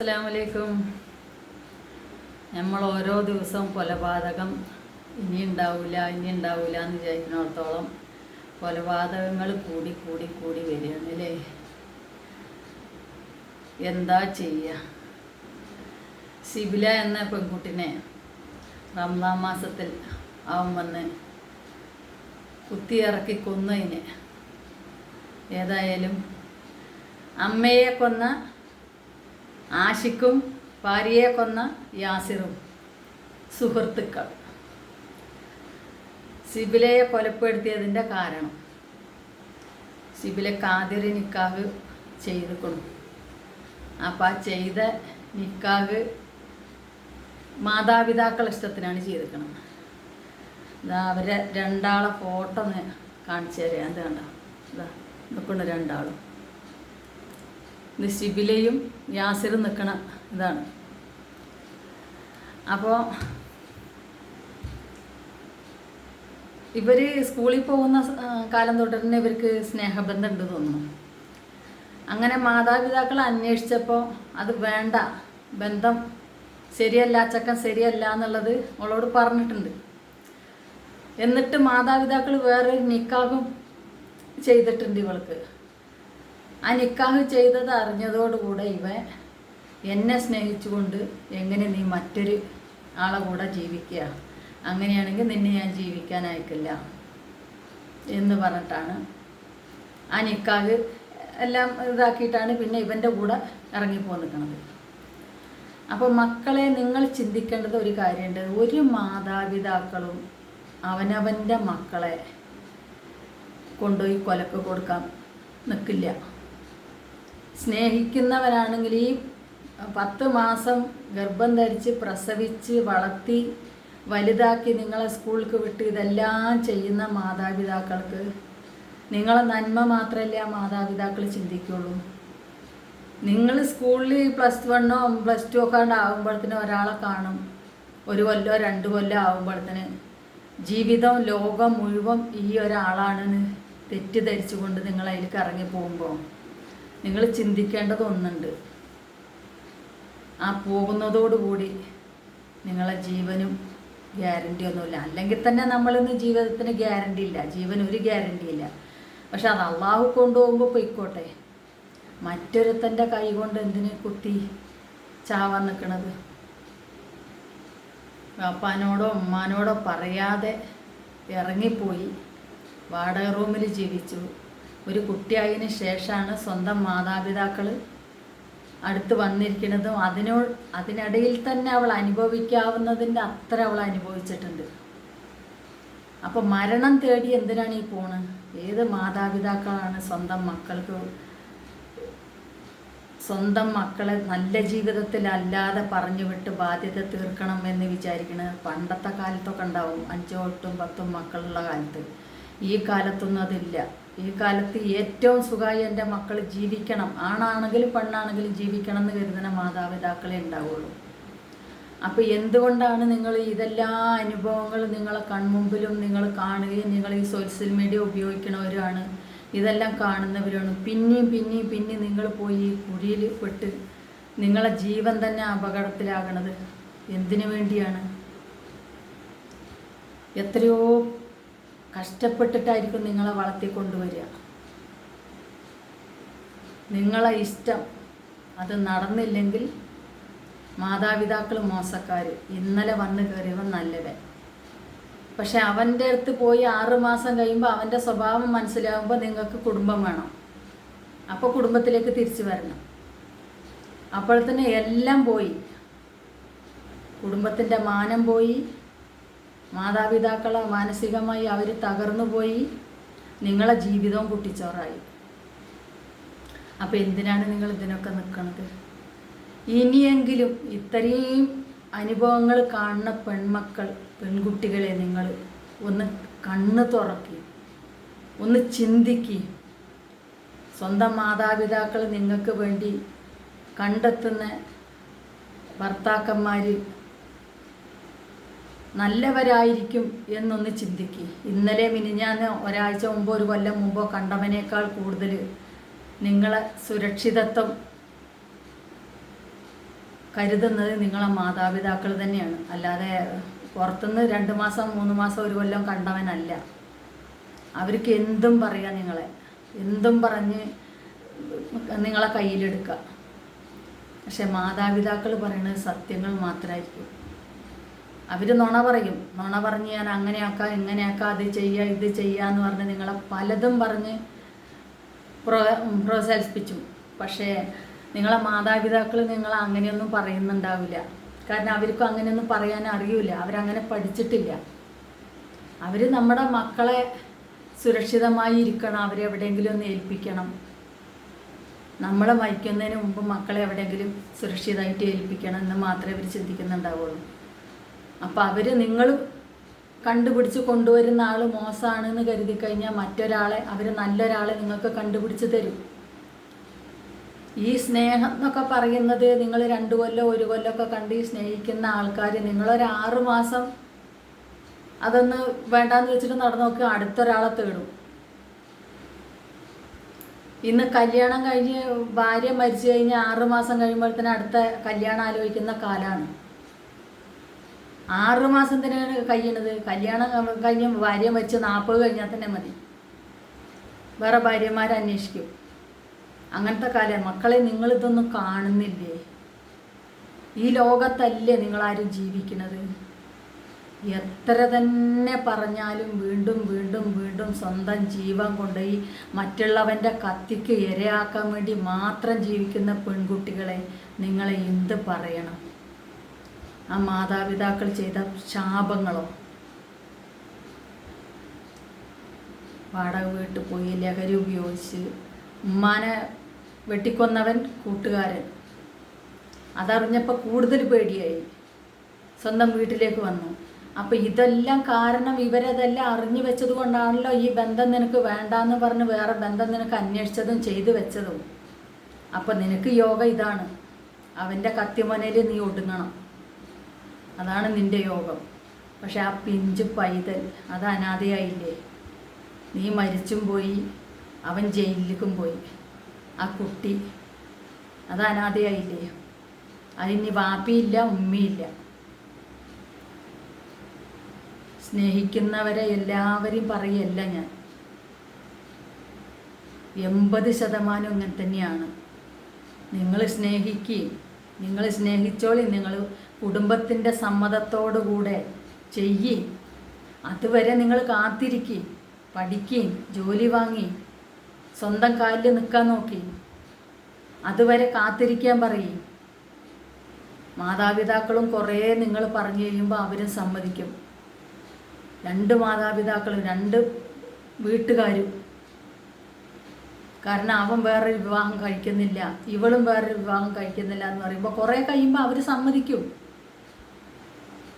അസ്സലാമലൈക്കും. നമ്മൾ ഓരോ ദിവസവും കൊലപാതകം ഇനി ഉണ്ടാവില്ല ഇനി ഉണ്ടാവില്ല എന്ന് വിചാരിക്കുന്നിടത്തോളം കൊലപാതകങ്ങൾ കൂടി കൂടി കൂടി വരികയാണ് അല്ലേ? എന്താ ചെയ്യുക സിബില എന്ന പെൺകുട്ടിനെ റംസാൻ മാസത്തിൽ അവൻ വന്ന് കുത്തിയിറക്കി കൊന്നതിന് ഏതായാലും അമ്മയെ കൊന്ന ആഷിക്കും ഭാര്യയെ കൊന്ന യാസിറും സുഹൃത്തുക്കൾ. സിബിലയെ കൊലപ്പെടുത്തിയതിന്റെ കാരണം. സിബിലക്ക് കാതിര് നിക്കാഹ് ചെയ്തു കൊടുക്കും അപ്പം ആ ചെയ്ത നിക്കാഹ് മാതാപിതാക്കൾ ഇഷ്ടത്തിനാണ് ചെയ്തിരിക്കണം ഇതാ അവരെ രണ്ടാളെ ഫോട്ടോ കാണിച്ചു തരാം. എന്താ കണ്ട ഇതാ നിൽക്കുന്നു രണ്ടാളും. ഇത് ശിബിലയും യാസിറും നിൽക്കണ ഇതാണ്. അപ്പോൾ ഇവർ സ്കൂളിൽ പോകുന്ന കാലം തൊട്ട് തന്നെ ഇവർക്ക് സ്നേഹബന്ധം ഉണ്ട് തോന്നുന്നു. അങ്ങനെ മാതാപിതാക്കൾ അന്വേഷിച്ചപ്പോൾ അത് വേണ്ട ബന്ധം ശരിയല്ല ചക്കൻ ശരിയല്ല എന്നുള്ളത് അവളോട് പറഞ്ഞിട്ടുണ്ട്. എന്നിട്ട് മാതാപിതാക്കൾ വേറൊരു നിക്കാഹും ചെയ്തിട്ടുണ്ട് ഇവൾക്ക്. ആ നിക്കാഹ് ചെയ്തത് അറിഞ്ഞതോടുകൂടെ ഇവൻ എന്നെ സ്നേഹിച്ചുകൊണ്ട് എങ്ങനെ നീ മറ്റൊരു ആളെ കൂടെ ജീവിക്കുക? അങ്ങനെയാണെങ്കിൽ നിന്നെ ഞാൻ ജീവിക്കാൻ അയക്കില്ല എന്ന് പറഞ്ഞിട്ടാണ് ആ നിക്കാഹ് എല്ലാം ഇതാക്കിയിട്ടാണ് പിന്നെ ഇവന്റെ കൂടെ ഇറങ്ങിപ്പോ നിൽക്കുന്നത് അപ്പോൾ മക്കളെ നിങ്ങൾ ചിന്തിക്കേണ്ടത് ഒരു കാര്യമുണ്ട്. ഒരു മാതാപിതാക്കളും അവനവന്റെ മക്കളെ കൊണ്ടുപോയി കൊലക്ക് കൊടുക്കാൻ നിൽക്കില്ല. സ്നേഹിക്കുന്നവരാണെങ്കിൽ ഈ പത്ത് മാസം ഗർഭം ധരിച്ച് പ്രസവിച്ച് വളർത്തി വലുതാക്കി നിങ്ങളെ സ്കൂളിൽ വിട്ട് ഇതെല്ലാം ചെയ്യുന്ന മാതാപിതാക്കൾക്ക് നിങ്ങളെ നന്മ മാത്രമല്ല മാതാപിതാക്കൾ ചിന്തിക്കുള്ളൂ? നിങ്ങൾ സ്കൂളിൽ പ്ലസ് വണ്ണോ പ്ലസ് ടു ഒക്കെ ആകുമ്പോഴത്തേന് ഒരാളെ കാണും ഒരു കൊല്ലോ രണ്ട് കൊല്ലോ ആകുമ്പോഴത്തേന് ജീവിതം ലോകം മുഴുവൻ ഈ ഒരാളാണെന്ന് തെറ്റിദ്ധരിച്ചുകൊണ്ട് നിങ്ങൾ അതിലേക്ക് ഇറങ്ങി പോകുമ്പോൾ നിങ്ങൾ ചിന്തിക്കേണ്ടത് ഒന്നുണ്ട്. ആ പോകുന്നതോടുകൂടി നിങ്ങളെ ജീവനും ഗ്യാരണ്ടി ഒന്നുമില്ല. അല്ലെങ്കിൽ തന്നെ നമ്മളിന്ന് ജീവിതത്തിന് ഗ്യാരണ്ടി ഇല്ല. ജീവൻ ഒരു ഗ്യാരണ്ടി ഇല്ല. പക്ഷെ അത് അള്ളാഹു കൊണ്ടുപോകുമ്പോൾ പൊയ്ക്കോട്ടെ. മറ്റൊരുത്തന്റെ കൈ കൊണ്ട് എന്തിന് കുത്തി ചാവാൻ നിൽക്കണത് പാപ്പാനോടോ ഉമ്മാനോടോ പറയാതെ ഇറങ്ങിപ്പോയി വാടക റൂമിൽ ജീവിച്ചു. ഒരു കുട്ടിയായതിനു ശേഷമാണ് സ്വന്തം മാതാപിതാക്കൾ അടുത്ത് വന്നിരിക്കുന്നതും. അതിനോ അതിനിടയിൽ തന്നെ അവൾ അനുഭവിക്കാവുന്നതിന്റെ അത്ര അവൾ അനുഭവിച്ചിട്ടുണ്ട്. അപ്പോൾ മരണം തേടി എന്തിനാണ് ഈ പോണ്? ഏത് മാതാപിതാക്കളാണ് സ്വന്തം മക്കൾക്ക് സ്വന്തം മക്കളെ നല്ല ജീവിതത്തിലല്ലാതെ പറഞ്ഞു വിട്ട് ബാധ്യത തീർക്കണം എന്ന് വിചാരിക്കണത് പണ്ടത്തെ കാലത്തൊക്കെ ഉണ്ടാവും അഞ്ചോ എട്ടും പത്തും മക്കളുള്ള കാലത്ത്. ഈ കാലത്തൊന്നും അതില്ല. ഈ കാലത്ത് ഏറ്റവും സുഖമായി എന്റെ മക്കൾ ജീവിക്കണം. ആണാണെങ്കിലും പെണ്ണാണെങ്കിലും ജീവിക്കണം എന്ന് കരുതുന്ന മാതാപിതാക്കളെ ഉണ്ടാവുള്ളൂ. അപ്പോൾ എന്തുകൊണ്ടാണ് നിങ്ങൾ ഇതെല്ലാ അനുഭവങ്ങളും നിങ്ങളെ കൺമുമ്പിലും നിങ്ങൾ കാണുകയും നിങ്ങൾ ഈ സോഷ്യൽ മീഡിയ ഉപയോഗിക്കുന്നവരാണ് ഇതെല്ലാം കാണുന്നവരാണ്. പിന്നെയും പിന്നെയും പിന്നെയും നിങ്ങൾ പോയി ഈ കുഴിയിൽ പെട്ട് നിങ്ങളെ ജീവൻ തന്നെ അപകടത്തിലാകണത് എന്തിനു വേണ്ടിയാണ്? എത്രയോ കഷ്ടപ്പെട്ടിട്ടായിരിക്കും നിങ്ങളെ വളർത്തി വളർത്തിക്കൊണ്ടുവരിക നിങ്ങളെ ഇഷ്ടം അത് നടന്നില്ലെങ്കിൽ മാതാപിതാക്കൾ മോശക്കാർ ഇന്നലെ വന്ന് കയറിയവൻ നല്ലവൻ. പക്ഷെ അവന്റെ അടുത്ത് പോയി ആറ് മാസം കഴിയുമ്പോൾ അവന്റെ സ്വഭാവം മനസ്സിലാകുമ്പോൾ നിങ്ങൾക്ക് കുടുംബം വേണം. അപ്പോൾ കുടുംബത്തിലേക്ക് തിരിച്ചു വരണം. അപ്പോഴത്തന്നെ എല്ലാം പോയി. കുടുംബത്തിന്റെ മാനം പോയി. മാതാപിതാക്കളെ മാനസികമായി അവർ തകർന്നു പോയി. നിങ്ങളെ ജീവിതവും കുട്ടിച്ചോറായി. അപ്പോൾ എന്തിനാണ് നിങ്ങൾ ഇതിനൊക്കെ നിൽക്കുന്നത് ഇനിയെങ്കിലും ഇത്രയും അനുഭവങ്ങൾ കാണുന്ന പെൺമക്കൾ പെൺകുട്ടികളെ നിങ്ങൾ ഒന്ന് കണ്ണ് തുറക്കി ഒന്ന് ചിന്തിക്കി. സ്വന്തം മാതാപിതാക്കൾ നിങ്ങൾക്ക് വേണ്ടി കണ്ടെത്തുന്ന ഭർത്താക്കന്മാർ നല്ലവരായിരിക്കും എന്നൊന്ന് ചിന്തിക്കുക ഇന്നലെ മിനിഞ്ഞാന്ന് ഒരാഴ്ച മുമ്പോ ഒരു കൊല്ലം മുമ്പോ കണ്ടവനേക്കാൾ കൂടുതൽ നിങ്ങളെ സുരക്ഷിതത്വം കരുതുന്നത് നിങ്ങളെ മാതാപിതാക്കൾ തന്നെയാണ്. അല്ലാതെ പുറത്തുനിന്ന് രണ്ട് മാസം മൂന്ന് മാസം ഒരു കൊല്ലം കണ്ടവനല്ല. അവർക്ക് എന്തും പറയാം നിങ്ങളെ. എന്തും പറഞ്ഞ് നിങ്ങളെ കയ്യിലെടുക്കുക പക്ഷെ മാതാപിതാക്കൾ പറയുന്നത് സത്യങ്ങൾ മാത്രമായിരിക്കും അവർ നുണ പറയും. നുണ പറഞ്ഞ് ഞാൻ അങ്ങനെയാക്കാം ഇങ്ങനെയാക്കാം അത് ചെയ്യുക ഇത് ചെയ്യുക എന്ന് പറഞ്ഞ് നിങ്ങളെ പലതും പറഞ്ഞ് പ്രോ പ്രോത്സാഹിപ്പിച്ചു. പക്ഷേ നിങ്ങളെ മാതാപിതാക്കൾ നിങ്ങൾ അങ്ങനെയൊന്നും പറയുന്നുണ്ടാവില്ല. കാരണം അവർക്കും അങ്ങനെയൊന്നും പറയാൻ അറിയില്ല. അവരങ്ങനെ പഠിച്ചിട്ടില്ല. അവർ നമ്മുടെ മക്കളെ സുരക്ഷിതമായി ഇരിക്കണം. അവരെ എവിടെയെങ്കിലും ഒന്ന് ഏൽപ്പിക്കണം. നമ്മളെ മരിക്കുന്നതിന് മുമ്പ് മക്കളെ എവിടെയെങ്കിലും സുരക്ഷിതമായിട്ട് ഏൽപ്പിക്കണം എന്ന് മാത്രമേ അവർ ചിന്തിക്കുന്നുണ്ടാവുള്ളൂ. അപ്പോൾ അവർ നിങ്ങൾ കണ്ടുപിടിച്ച് കൊണ്ടുവരുന്ന ആൾ മോശമാണെന്ന് കരുതി കഴിഞ്ഞാൽ മറ്റൊരാളെ അവർ നല്ലൊരാളെ നിങ്ങൾക്ക് കണ്ടുപിടിച്ച് തരും. ഈ സ്നേഹം എന്നൊക്കെ പറയുന്നത് നിങ്ങൾ രണ്ട് കൊല്ലം ഒരു കൊല്ലമൊക്കെ കണ്ട് ഈ സ്നേഹിക്കുന്ന ആൾക്കാർ നിങ്ങളൊരു ആറ് മാസം അതൊന്ന് വേണ്ടാന്ന് വെച്ചിട്ട് നടന്നു നോക്കുക അടുത്തൊരാളെ തേടും. ഇന്ന് കല്യാണം കഴിഞ്ഞ് ഭാര്യ മരിച്ചു കഴിഞ്ഞ് ആറ് മാസം തന്നെ അടുത്ത കല്യാണം ആലോചിക്കുന്ന കാലമാണ് ആറ് മാസം തന്നെയാണ് കഴിയണത്. കല്യാണം കഴിഞ്ഞ ഭാര്യ മരിച്ച് നാൽപ്പത് കഴിഞ്ഞാൽ തന്നെ മതി. വേറെ ഭാര്യമാരെ അന്വേഷിക്കും. അങ്ങനത്തെ കാലം. മക്കളെ നിങ്ങളിതൊന്നും കാണുന്നില്ലേ? ഈ ലോകത്തല്ലേ നിങ്ങളാരും ജീവിക്കുന്നത് എത്ര തന്നെ പറഞ്ഞാലും വീണ്ടും വീണ്ടും വീണ്ടും സ്വന്തം ജീവൻ കൊണ്ടുപോയി മറ്റുള്ളവന്റെ കത്തിക്ക് ഇരയാക്കാൻ വേണ്ടി മാത്രം ജീവിക്കുന്ന പെൺകുട്ടികളെ നിങ്ങളെ എന്ത് പറയണം? ആ മാതാപിതാക്കൾ ചെയ്ത ശാപങ്ങളോ? വാടക വീട്ടിൽ പോയി ലഹരി ഉപയോഗിച്ച് ഉമ്മാനെ വെട്ടിക്കൊന്നവൻ കൂട്ടുകാരൻ. അതറിഞ്ഞപ്പോൾ കൂടുതൽ പേടിയായി. സ്വന്തം വീട്ടിലേക്ക് വന്നു. അപ്പോൾ ഇതെല്ലാം കാരണം ഇവരതെല്ലാം അറിഞ്ഞു വെച്ചത് കൊണ്ടാണല്ലോ ഈ ബന്ധം നിനക്ക് വേണ്ടാന്ന് പറഞ്ഞ് വേറെ ബന്ധം നിനക്ക് അന്വേഷിച്ചതും ചെയ്തു വെച്ചതും. അപ്പോൾ നിനക്ക് യോഗ ഇതാണ്. അവന്റെ കത്തിമനയിൽ നീ ഒടുങ്ങണം അതാണ് നിന്റെ യോഗം. പക്ഷെ ആ പിഞ്ച് പൈതൽ അത് അനാഥയായില്ലേ? നീ മരിച്ചും പോയി അവൻ ജയിലിലേക്കും പോയി. ആ കുട്ടി അത് അനാഥയായില്ലേ? അതിന് വാപ്പിയില്ല ഉമ്മയില്ല. സ്നേഹിക്കുന്നവരെ എല്ലാവരെയും പറയല്ല ഞാൻ. എൺപത് ശതമാനം ഇങ്ങനെ തന്നെയാണ്. നിങ്ങൾ സ്നേഹിക്കുകയും നിങ്ങൾ സ്നേഹിച്ചോളി നിങ്ങൾ കുടുംബത്തിന്റെ സമ്മതത്തോടുകൂടെ ചെയ്യി. അതുവരെ നിങ്ങൾ കാത്തിരിക്കി പഠിക്കി ജോലി വാങ്ങി സ്വന്തം കാലിൽ നിൽക്കാൻ നോക്കി. അതുവരെ കാത്തിരിക്കാൻ പറയും. മാതാപിതാക്കളും കുറേ നിങ്ങൾ പറഞ്ഞു കഴിയുമ്പോൾ അവരും സമ്മതിക്കും. രണ്ട് മാതാപിതാക്കളും രണ്ട് വീട്ടുകാരും. കാരണം അവൻ വേറൊരു വിവാഹം കഴിക്കുന്നില്ല ഇവളും വേറൊരു വിവാഹം കഴിക്കുന്നില്ല എന്ന് പറയുമ്പോൾ കുറേ കഴിയുമ്പോൾ അവർ സമ്മതിക്കും.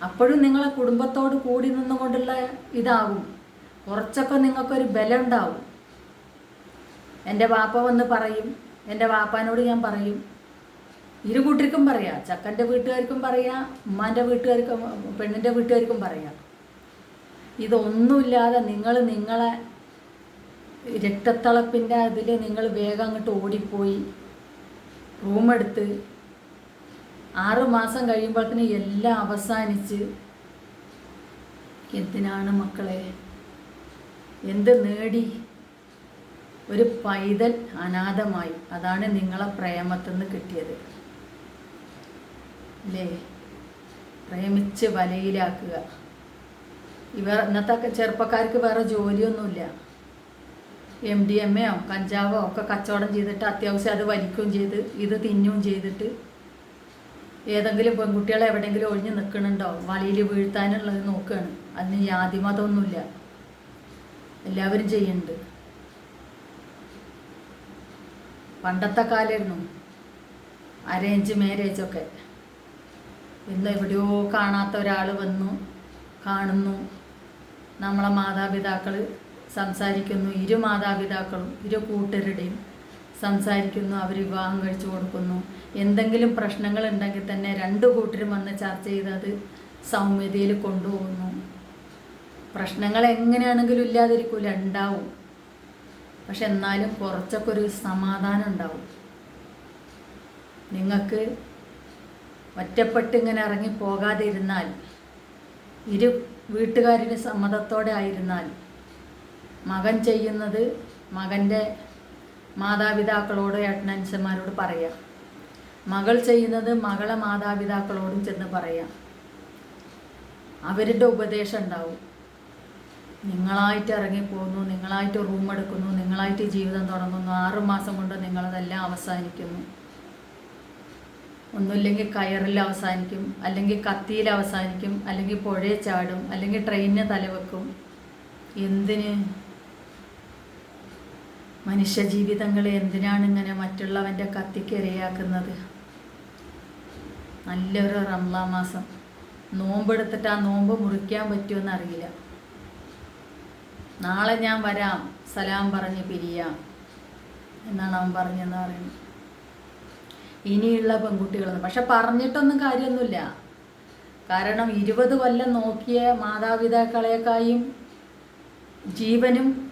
അപ്പോഴും നിങ്ങളെ കുടുംബത്തോട് കൂടി നിന്നുകൊണ്ടുള്ള ഇതാവും കുറച്ചൊക്കെ നിങ്ങൾക്കൊരു ബലം ഉണ്ടാവും എന്റെ വാപ്പ വന്ന് പറയും. എന്റെ വാപ്പാനോട് ഞാൻ പറയും. ഇരു കൂട്ടർക്കും പറയാം. ചക്കന്റെ വീട്ടുകാർക്കും പറയാം. ഉമ്മാന്റെ വീട്ടുകാർക്കും പെണ്ണിന്റെ വീട്ടുകാർക്കും പറയാം. ഇതൊന്നുമില്ലാതെ നിങ്ങൾ നിങ്ങളെ രക്തത്തിളപ്പിന്റെ അതിൽ നിങ്ങൾ വേഗം അങ്ങോട്ട് ഓടിപ്പോയി. റൂമെടുത്ത് ആറ് മാസം കഴിയുമ്പോഴത്തേന് എല്ലാം അവസാനിച്ച് എന്തിനാണ് മക്കളെ? എന്ത് നേടി? ഒരു പൈതൽ അനാഥമായി. അതാണ് നിങ്ങളെ പ്രേമത്തുനിന്ന് കിട്ടിയത്. അല്ലേ പ്രേമിച്ച് വലയിലാക്കുക. ഇവർ ഇന്നത്തെ ചെറുപ്പക്കാർക്ക് വേറെ ജോലിയൊന്നുമില്ല. എം ഡി എം എയോ കഞ്ചാവോ ഒക്കെ കച്ചവടം ചെയ്തിട്ട് അത്യാവശ്യം അത് വലിക്കുകയും ചെയ്ത് ഇത് തിന്നുകയും ചെയ്തിട്ട് ഏതെങ്കിലും പെൺകുട്ടികളെ എവിടെയെങ്കിലും ഒഴിഞ്ഞ് നിൽക്കണുണ്ടോ വലിയിൽ വീഴ്ത്താനുള്ളത് നോക്കുകയാണ് അതിന് യാതി മതമൊന്നുമില്ല. എല്ലാവരും ചെയ്യുന്നുണ്ട്. പണ്ടത്തെ കാലമായിരുന്നു. അരേഞ്ച് മാരേജൊക്കെ ഇന്ന് എവിടെയോ കാണാത്ത ഒരാൾ വന്നു കാണുന്നു. നമ്മളെ മാതാപിതാക്കൾ സംസാരിക്കുന്നു. ഇരു മാതാപിതാക്കളും ഇരു കൂട്ടരുടെയും സംസാരിക്കുന്നു അവർ വിവാഹം കഴിച്ചു കൊടുക്കുന്നു. എന്തെങ്കിലും പ്രശ്നങ്ങൾ ഉണ്ടെങ്കിൽ തന്നെ രണ്ട് കൂട്ടരും വന്ന് ചർച്ച ചെയ്ത് അത് സൗമ്യതയിൽ കൊണ്ടുപോകുന്നു. പ്രശ്നങ്ങൾ എങ്ങനെയാണെങ്കിലും ഇല്ലാതിരിക്കില്ല ഉണ്ടാവും. പക്ഷെ എന്നാലും കുറച്ചൊക്കെ ഒരു സമാധാനം ഉണ്ടാവും. നിങ്ങൾക്ക് ഒറ്റപ്പെട്ട് ഇങ്ങനെ ഇറങ്ങി പോകാതെ ഇരുന്നാൽ ഇരു വീട്ടുകാരുടെ സമ്മതത്തോടെ ആയിരുന്നാൽ മകൻ ചെയ്യുന്നത് മകന്റെ മാതാപിതാക്കളോട് ഏട്ടനനുസന്മാരോട് പറയാം. മകൾ ചെയ്യുന്നത് മകളെ മാതാപിതാക്കളോടും ചെന്ന് പറയാം. അവരുടെ ഉപദേശം ഉണ്ടാവും. നിങ്ങളായിട്ട് ഇറങ്ങിപ്പോകുന്നു നിങ്ങളായിട്ട് റൂം എടുക്കുന്നു നിങ്ങളായിട്ട് ജീവിതം തുടങ്ങുന്നു ആറുമാസം കൊണ്ട് നിങ്ങളതെല്ലാം അവസാനിക്കുന്നു. ഒന്നുമില്ലെങ്കിൽ കയറിൽ അവസാനിക്കും അല്ലെങ്കിൽ കത്തിയിൽ അവസാനിക്കും അല്ലെങ്കിൽ പുഴയെ ചാടും അല്ലെങ്കിൽ ട്രെയിനിന് തലവെക്കും. എന്തിന്? മനുഷ്യജീവിതങ്ങളെ എന്തിനാണ് ഇങ്ങനെ മറ്റുള്ളവന്റെ കത്തിക്ക് ഇരയാക്കുന്നത്? നല്ലൊരു റംലാ മാസം. നോമ്പെടുത്തിട്ട് ആ നോമ്പ് മുറിക്കാൻ പറ്റുമെന്ന് അറിയില്ല. നാളെ ഞാൻ വരാം. സലാം പറഞ്ഞ് പിരിയാം. എന്നാണ് അവൻ പറഞ്ഞെന്ന് പറയുന്നത്. ഇനിയുള്ള പെൺകുട്ടികളൊന്നും. പക്ഷെ പറഞ്ഞിട്ടൊന്നും കാര്യമൊന്നുമില്ല. കാരണം ഇരുപത് കൊല്ലം നോക്കിയ മാതാപിതാക്കളെക്കായും ജീവനും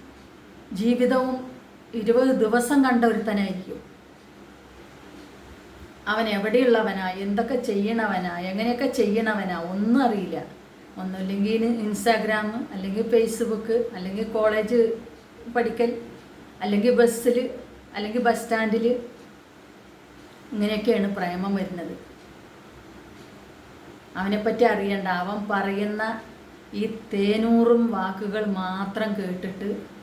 ജീവിതവും ഇരുപത് ദിവസം കണ്ട ഒരുത്തനായിരിക്കും. അവൻ എവിടെയുള്ളവനാ എന്തൊക്കെ ചെയ്യണവനാ എങ്ങനെയൊക്കെ ചെയ്യണവനാ ഒന്നും അറിയില്ല. ഒന്നുമില്ലെങ്കിൽ ഇൻസ്റ്റാഗ്രാം അല്ലെങ്കിൽ ഫേസ്ബുക്ക് അല്ലെങ്കിൽ കോളേജ് പഠിക്കൽ അല്ലെങ്കിൽ ബസ്സിൽ അല്ലെങ്കിൽ ബസ് സ്റ്റാൻഡിൽ ഇങ്ങനെയൊക്കെയാണ് പ്രേമം വരുന്നത്. അവനെപ്പറ്റി അറിയണ്ട. അവൻ പറയുന്ന ഈ തേനൂറും വാക്കുകൾ മാത്രം കേട്ടിട്ട്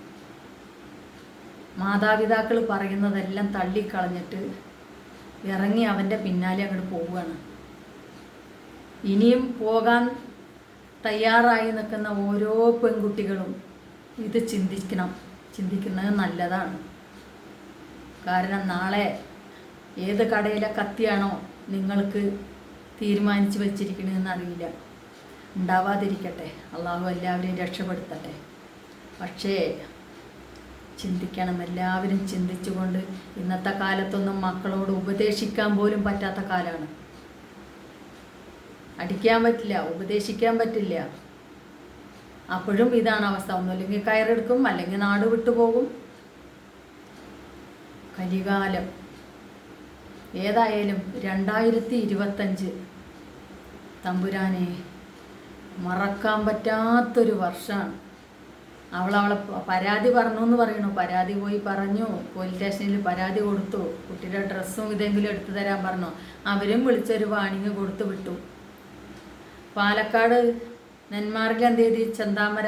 മാതാപിതാക്കൾ പറയുന്നതെല്ലാം തള്ളിക്കളഞ്ഞിട്ട് ഇറങ്ങി അവന്റെ പിന്നാലെ അങ്ങോട്ട് പോവുകയാണ് ഇനിയും പോകാൻ തയ്യാറായി നിൽക്കുന്ന ഓരോ പെൺകുട്ടികളും ഇത് ചിന്തിക്കണം. ചിന്തിക്കുന്നത് നല്ലതാണ്. കാരണം നാളെ ഏത് കടയിലെ കത്തിയാണോ നിങ്ങൾക്ക് തീരുമാനിച്ചു വച്ചിരിക്കണമെന്ന് അറിയില്ല. ഉണ്ടാവാതിരിക്കട്ടെ. അള്ളാഹു എല്ലാവരെയും രക്ഷപ്പെടുത്തട്ടെ. പക്ഷേ ചിന്തിക്കണം. എല്ലാവരും ചിന്തിച്ചുകൊണ്ട് ഇന്നത്തെ കാലത്തൊന്നും മക്കളോട് ഉപദേശിക്കാൻ പോലും പറ്റാത്ത കാലമാണ് അടിക്കാൻ പറ്റില്ല ഉപദേശിക്കാൻ പറ്റില്ല. അപ്പോഴും ഇതാണ് അവസ്ഥ. ഒന്നുമില്ലെങ്കിൽ കയറെടുക്കും അല്ലെങ്കിൽ നാട് വിട്ടുപോകും കലികാലം. ഏതായാലും രണ്ടായിരത്തി ഇരുപത്തഞ്ച് തമ്പുരാനെ മറക്കാൻ പറ്റാത്തൊരു വർഷമാണ്. അവൾ അവളെ പരാതി പറഞ്ഞു എന്ന് പറയണു പരാതി പോയി പറഞ്ഞു. പോലീസ് സ്റ്റേഷനിൽ പരാതി കൊടുത്തു. കുട്ടിയുടെ ഡ്രസ്സും ഇതെങ്കിലും എടുത്തു തരാൻ പറഞ്ഞു. അവരും വിളിച്ചൊരു വാണിങ് കൊടുത്തു വിട്ടു. പാലക്കാട് നെന്മാറിൽ എന്ത് ചെയ്തി? ചെന്താമര.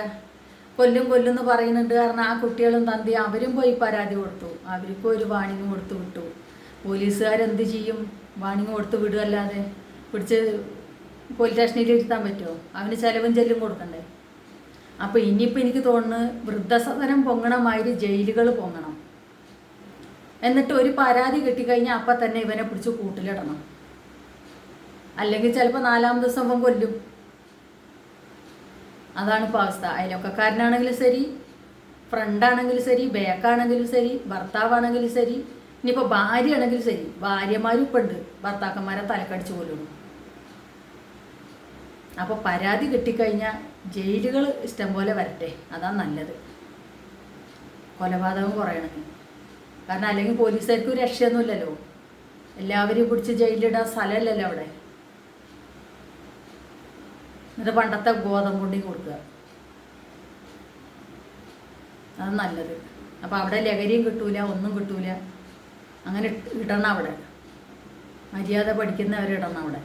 കൊല്ലും കൊല്ലും എന്ന് പറയുന്നുണ്ട്. കാരണം ആ കുട്ടികളും തന്തി അവരും പോയി പരാതി കൊടുത്തു. അവർക്കും ഒരു വാണിങ് കൊടുത്തു വിട്ടു. പോലീസുകാരെന്ത് ചെയ്യും? വാണിങ് കൊടുത്തു വിടുകല്ലാതെ പിടിച്ച് പോലീസ് സ്റ്റേഷനിൽ ഇരുത്താൻ പറ്റുമോ? അവന് ചെലവും ചെല്ലും കൊടുക്കണ്ടേ? അപ്പോൾ ഇനിയിപ്പോൾ എനിക്ക് തോന്നുന്നു വൃദ്ധസദനം പൊങ്ങണമായിരി ജയിലുകൾ പൊങ്ങണം. എന്നിട്ട് ഒരു പരാതി കിട്ടിക്കഴിഞ്ഞാൽ അപ്പം തന്നെ ഇവനെ പിടിച്ച് കൂട്ടിലിടണം. അല്ലെങ്കിൽ ചിലപ്പോൾ നാലാം ദിവസം അവൻ കൊല്ലും. അതാണ് ഇപ്പോൾ അവസ്ഥ. അയലൊക്കക്കാരനാണെങ്കിലും ശരി ഫ്രണ്ടാണെങ്കിലും ശരി ബേക്കാണെങ്കിലും ശരി ഭർത്താവാണെങ്കിലും ശരി ഇനിയിപ്പോൾ ഭാര്യയാണെങ്കിലും ശരി. ഭാര്യമാരും ഇപ്പം ഉണ്ട്. ഭർത്താക്കന്മാരെ തലക്കടിച്ച് കൊല്ലുന്നു. അപ്പോൾ പരാതി കിട്ടിക്കഴിഞ്ഞാൽ ജയിലുകൾ ഇഷ്ടം പോലെ വരട്ടെ. അതാ നല്ലത്. കൊലപാതകം കുറയണമെങ്കിൽ കാരണം അല്ലെങ്കിൽ പോലീസുകാർക്ക് രക്ഷയൊന്നുമില്ലല്ലോ. എല്ലാവരെയും പിടിച്ച് ജയിലിടാൻ സ്ഥലമല്ലല്ലോ അവിടെ. എന്നിട്ട് പണ്ടത്തെ കൊണ്ടി കൊടുക്കുക. അത് നല്ലത്. അപ്പോൾ അവിടെ ലഹരിയും കിട്ടൂല ഒന്നും കിട്ടൂല. അങ്ങനെ ഇടണം അവിടെ. മര്യാദ പഠിക്കുന്നവരിടണം അവിടെ.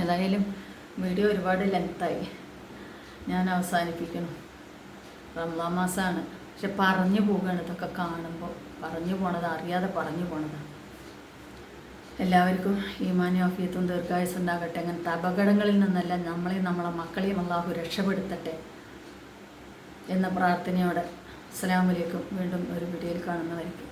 ഏതായാലും വീഡിയോ ഒരുപാട് ലെങ്തായി ഞാൻ അവസാനിപ്പിക്കണം റംലാ മാസമാണ് പക്ഷെ പറഞ്ഞു പോവുകയാണ് ഇതൊക്കെ കാണുമ്പോൾ പറഞ്ഞു പോണത് അറിയാതെ പറഞ്ഞു പോണതാണ് എല്ലാവർക്കും ഈമാനും ഓഫീത്തും ദീർഘായുസ് ഉണ്ടാകട്ടെ. അങ്ങനത്തെ അപകടങ്ങളിൽ നിന്നെല്ലാം നമ്മളെയും നമ്മളെ മക്കളെയും അള്ളാഹു രക്ഷപ്പെടുത്തട്ടെ എന്ന പ്രാർത്ഥനയോടെ. അസ്സലാമു അലൈക്കും. വീണ്ടും ഒരു വീഡിയോയിൽ കാണുന്നതായിരിക്കും.